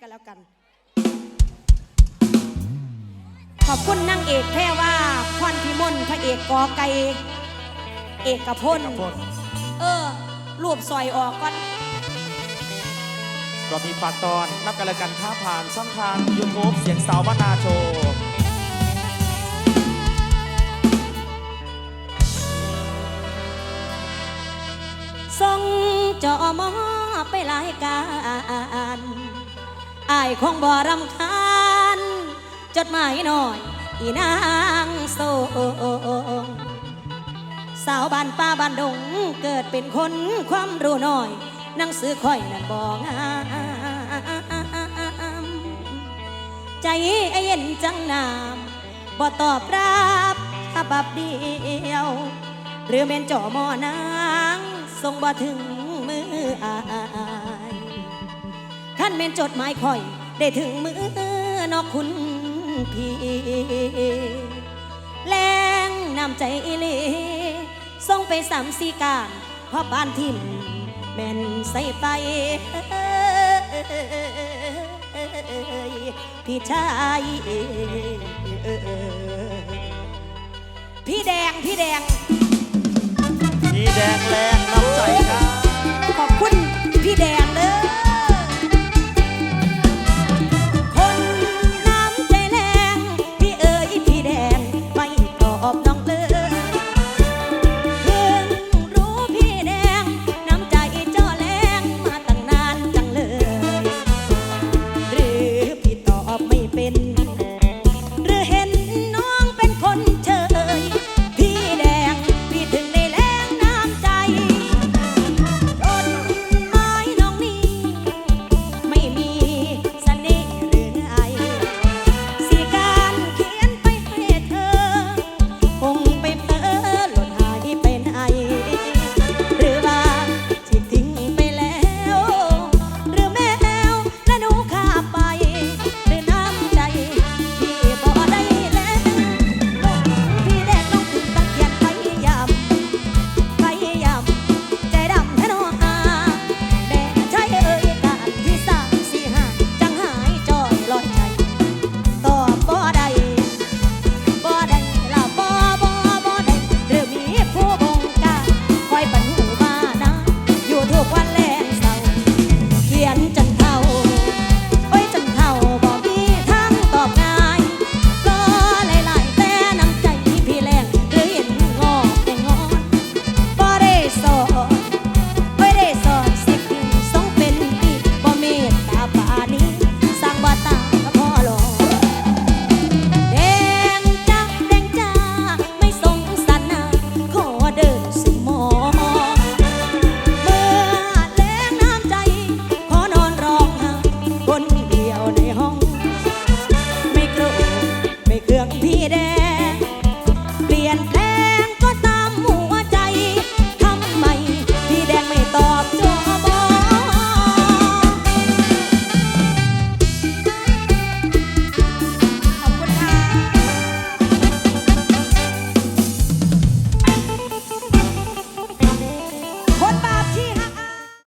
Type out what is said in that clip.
กันแล้วกัน ขอบคุณนางเอกแพรว่าพรพิมลพระเอกกอไก่เอกพลกับพลเออรูปซอยออกก่อนก็มีฝากตอนรับกันแล้วกันถ้าผ่านช่องทาง YouTube เสียงสาวบ้านนาโชว์ส่งจอมอไปรายการ อายคงบ่รำคาญจดหมายหน่อย อีนางโซสาวบ้านป้าบ้านดง เกิดเป็นคนความรู้น้อย นังสือค่อยนั่นบ่งามใจไอเย็นจังนามบ่ตอบรับฉบับเดียว หรือเมนจ่อมอนางส่งบ่ถึงมืออา นเมนจดหมายคอย ได้ถึงมือนอกคุณพี่แรงนำใจอีลีส่งไปสามสี่การเพราะบ้านทิมแม่นใส่ไฟพี่ชายพี่แดง พี่แดง